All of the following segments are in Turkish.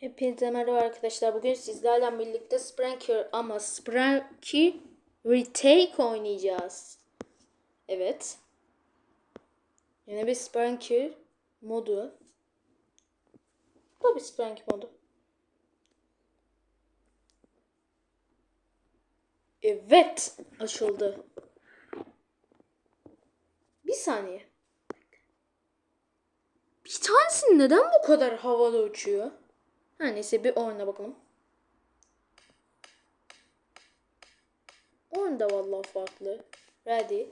Hepinize merhaba arkadaşlar. Bugün sizlerle birlikte Spranker ama Spranky Retake oynayacağız. Evet. Yine bir Spranker modu. Bu da bir Spranky modu. Evet. Açıldı. Bir saniye. Bir tanesi neden bu kadar havada uçuyor? Her neyse bir oyuna bakalım. Oyun da vallahi farklı. Ready.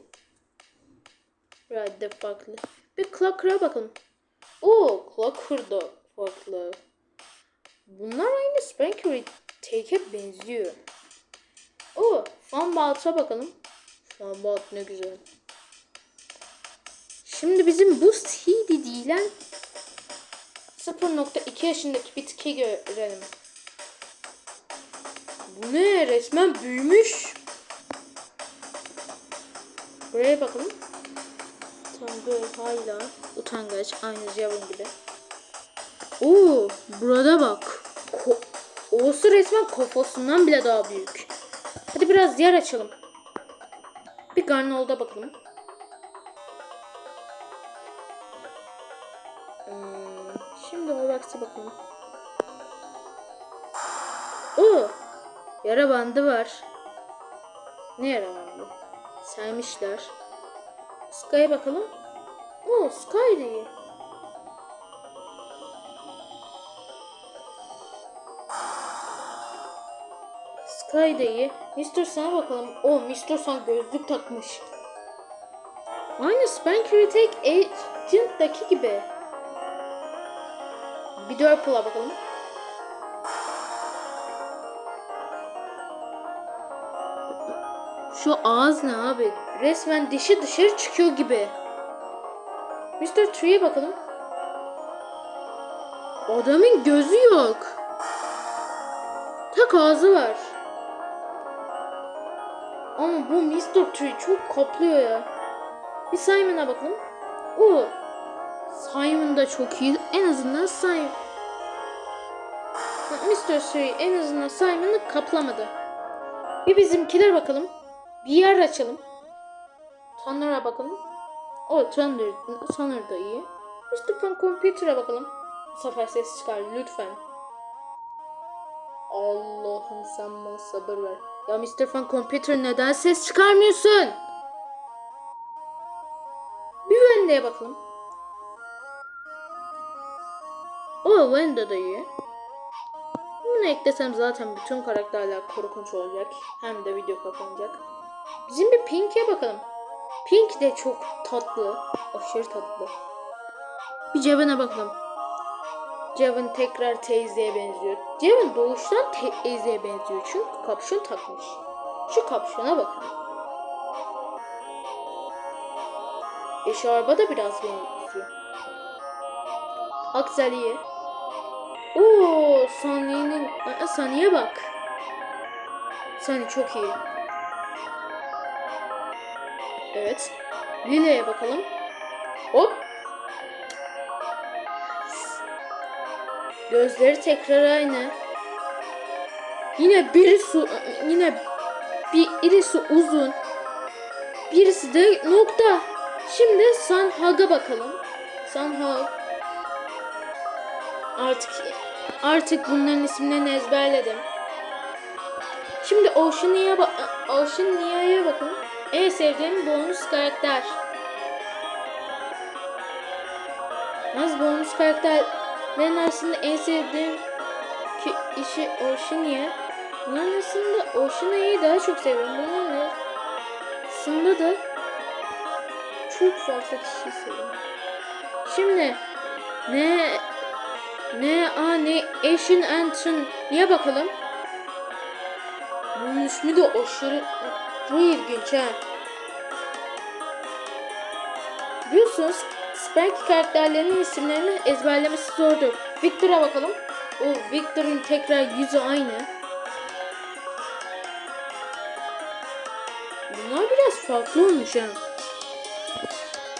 Ready farklı. Bir Clocker'a bakalım. Oo, Clocker da farklı. Bunlar aynı Spanker Take'e benziyor. Oo, Funbout'a bakalım. Funbout ne güzel. Şimdi bizim bu CD değilen 0.2 yaşındaki bitki görelim. Bu ne? Resmen büyümüş. Buraya bakalım. Tangır hala utangaç. Aynı Javin gibi. Oo, burada bak. Ko Oğuz'u resmen kafasından bile daha büyük. Hadi biraz yer açalım. Bir Garnold'a bakalım. Horvax'a bakalım. Oo, yara bandı var. Ne yara bandı? Sermişler. Sky'a bakalım. Oo, Sky iyi. Sky da iyi. Mr. Sun'a bakalım. Oo, Mr. Sun gözlük takmış. Aynı Spanker Retake Agent'daki gibi. Bir Dörpul'a bakalım. Şu ağız ne abi? Resmen dişi dışarı çıkıyor gibi. Mr. Tree'ye bakalım. Adamın gözü yok. Tek ağzı var. Ama bu Mr. Tree çok kaplıyor ya. Bir Simon'a bakalım. Oo. Simon da çok iyi. En azından Simon. Mr. Tree en azından Simon'ı kaplamadı. Bir bizimkiler bakalım. Bir yer açalım. Tanrı'ya bakalım. O Thunder, Thunder da iyi. Mr. Pan Computer'a bakalım. Bu sefer ses çıkar lütfen. Allah'ım sen bana sabır ver. Ya Mr. Fan Computer neden ses çıkarmıyorsun? Bir Wendy'ye bakalım. O Wendy da iyi. Bunu eklesem zaten bütün karakterler korkunç olacak. Hem de video kapanacak. Bizim bir Pink'e bakalım. Pink de çok tatlı. Aşırı tatlı. Bir Javen'e bakalım. Javen tekrar teyzeye benziyor. Javen doğuştan teyzeye benziyor çünkü kapşon takmış. Şu kapşona bakın. Eşarba da biraz benziyor. Aksaliye. Oo, Sunny'nin Aa, Sunny'e bak. Sunny çok iyi. Evet. Lile'ye bakalım. Hop. Gözleri tekrar aynı. Yine birisi yine bir irisi uzun. Birisi de nokta. Şimdi Sanhag'a bakalım. Sanhag. Artık artık bunların isimlerini ezberledim. Şimdi Oceania'ya bak Oceania'ya bakalım. En sevdiğim bonus karakter. Az bonus karakterlerin arasında en sevdiğim ki işi Oceania. Bunların arasında Oceania'yı daha çok seviyorum. Bunların arasında da çok fazla kişi seviyorum. Şimdi ne ne a ne Asian Antron niye bakalım? Bunun ismi de aşırı bu ilginç ha. Biliyorsunuz Spanky karakterlerinin isimlerini ezberlemesi zordur. Victor'a bakalım. O Victor'ın tekrar yüzü aynı. Bunlar biraz farklı olmuş ha.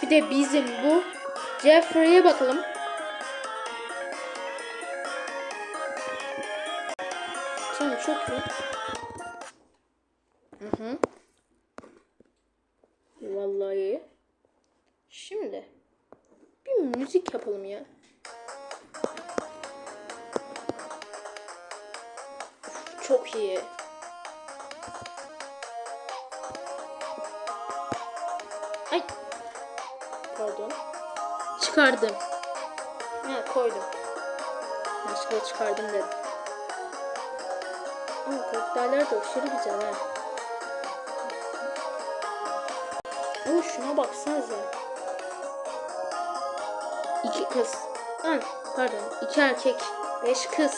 Bir de bizim bu Jeffrey'e bakalım. Çok iyi. Hı hı. Vallahi. Şimdi bir müzik yapalım ya. Çok iyi. Ay. Pardon. Çıkardım. Ha koydum. Başka çıkardım dedim. Ama karakterler de aşırı güzel ha. Ama şuna baksanıza. İki kız. Lan pardon. iki erkek. Beş kız.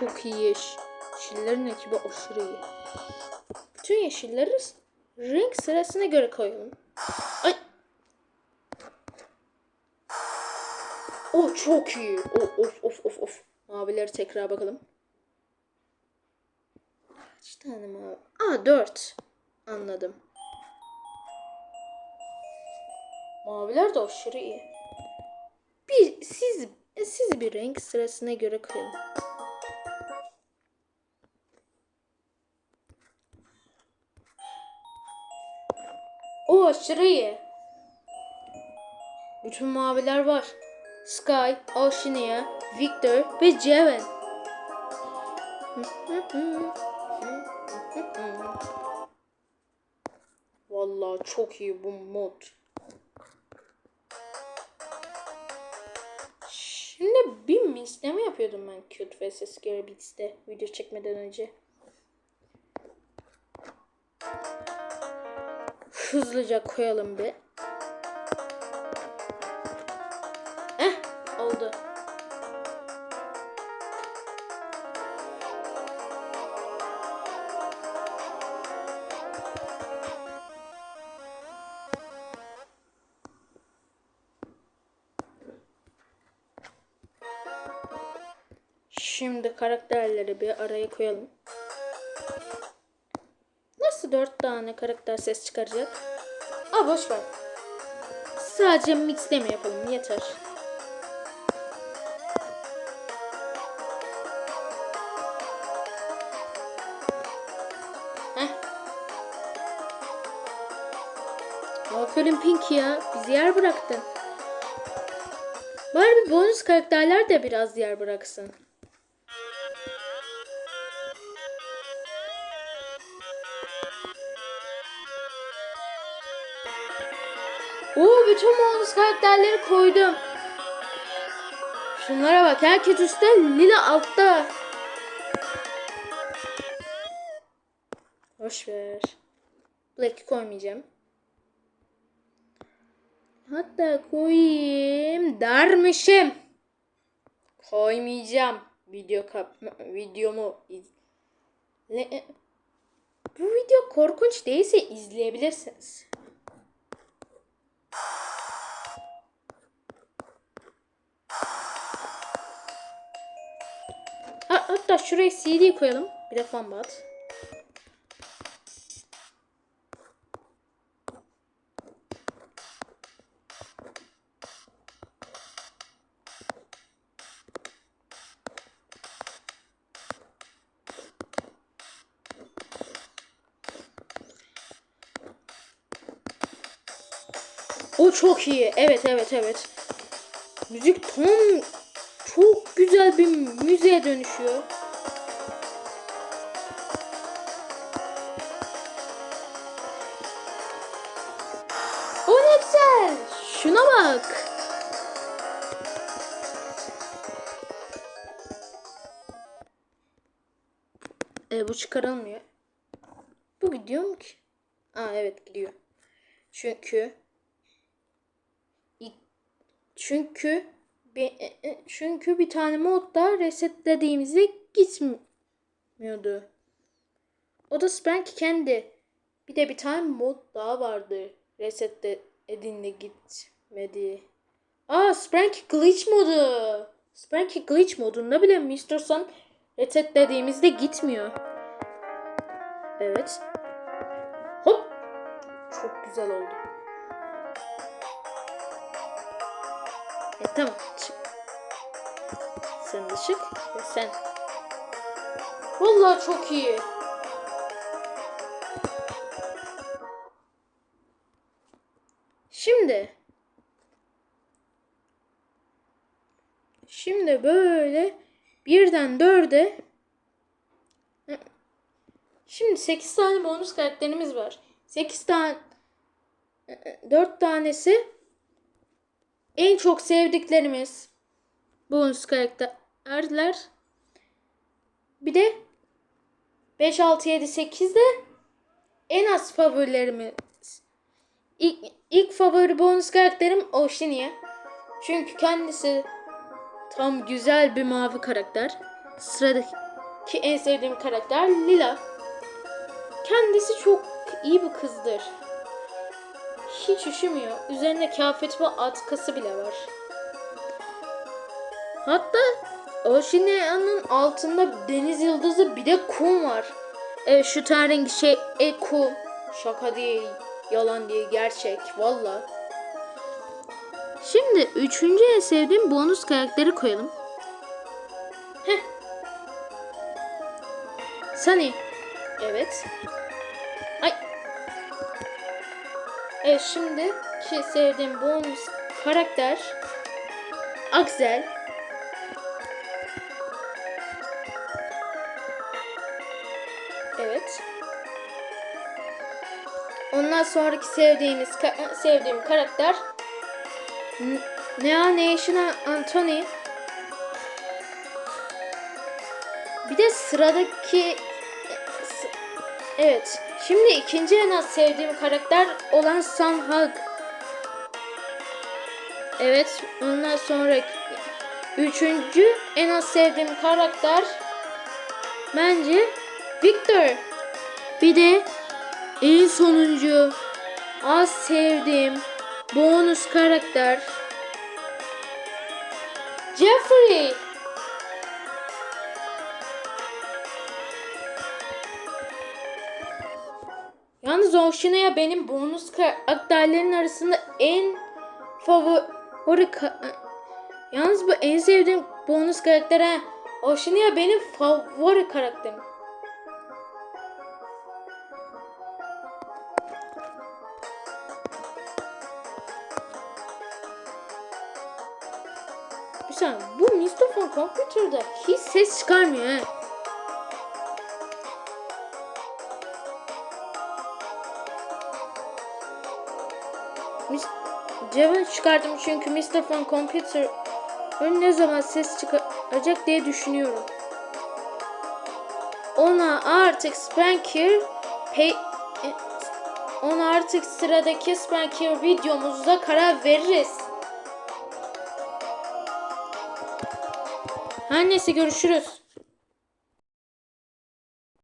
Çok iyi yeş. Yeşillerin ekibi aşırı iyi. Bütün yeşilleri renk sırasına göre koyalım. Ay. Oh çok iyi. Oh, of of of of. Mavileri tekrar bakalım. Kaç tane mavi? Aa dört. Anladım. Maviler de aşırı iyi. Bir siz siz bir renk sırasına göre koyalım. O aşırı iyi. Bütün maviler var. Sky, Oceania, Victor ve Jeven. Vallahi çok iyi bu mod. Şimdi bir misleme yapıyordum ben Cute vs Scary Beats'te video çekmeden önce. Hızlıca koyalım bir. Eh oldu. Şimdi karakterleri bir araya koyalım. Nasıl dört tane karakter ses çıkaracak? Aa boş. Sadece mixleme yapalım yeter. Heh. Aferin Pinky ya. Bizi yer bıraktın. Bari bir bonus karakterler de biraz yer bıraksın. Oo bütün bonus karakterleri koydum. Şunlara bak. Herkes üstte, Lila altta. Boş ver. Black'i koymayacağım. Hatta koyayım dermişim. Koymayacağım. Video kap videomu izle. Bu video korkunç değilse izleyebilirsiniz. Hatta şuraya CD koyalım. Bir de fan bat. O çok iyi. Evet evet evet. Müzik tam çok güzel bir müziğe dönüşüyor. O ne güzel. Şuna bak. E, bu çıkarılmıyor. Bu gidiyor mu ki? Aa evet gidiyor. Çünkü çünkü bir, çünkü bir tane modda resetlediğimizde gitmiyordu. O da Spank kendi. Bir de bir tane mod daha vardı. Resetlediğinde gitmedi. Aa Spank glitch modu. Spank glitch modunda bile Mr. Sun resetlediğimizde gitmiyor. Evet. Hop. Çok güzel oldu. E tamam. Çık. Sen de ve sen. Vallahi çok iyi. Şimdi Şimdi böyle birden dörde Şimdi 8 tane bonus karakterimiz var. 8 tane 4 tanesi en çok sevdiklerimiz bonus karakterler. Bir de 5 6 7 8 de en az favorilerimiz. İlk, ilk favori bonus karakterim Oshiniye. Çünkü kendisi tam güzel bir mavi karakter. Sıradaki en sevdiğim karakter Lila. Kendisi çok iyi bir kızdır. Hiç üşümüyor. Üzerine kıyafet ve atkısı bile var. Hatta Oceania'nın altında deniz yıldızı bir de kum var. Evet şu tarihin şey e kum. Şaka değil, yalan değil, gerçek. Valla. Şimdi üçüncü en sevdiğim bonus karakteri koyalım. Heh. Sunny. Evet. Ay. Evet şimdi ki sevdiğim bonus karakter Axel. Ondan sonraki sevdiğimiz sevdiğim karakter Nea Nation Anthony. Bir de sıradaki s- Evet. Şimdi ikinci en az sevdiğim karakter olan Sam Hug. Evet. Ondan sonra üçüncü en az sevdiğim karakter bence Victor. Bir de en sonuncu az sevdiğim bonus karakter Jeffrey. Yalnız Ocean'a benim bonus karakterlerin arasında en favori ka- Yalnız bu en sevdiğim bonus karakter ha. Benim favori karakterim. Computer'da hiç ses çıkarmıyor. Mis Cevap çıkardım çünkü Mr. Phone Computer ön ne zaman ses çıkaracak diye düşünüyorum. Ona artık Spanker pay e, ona artık sıradaki Spanker videomuzda karar veririz. Neyse görüşürüz.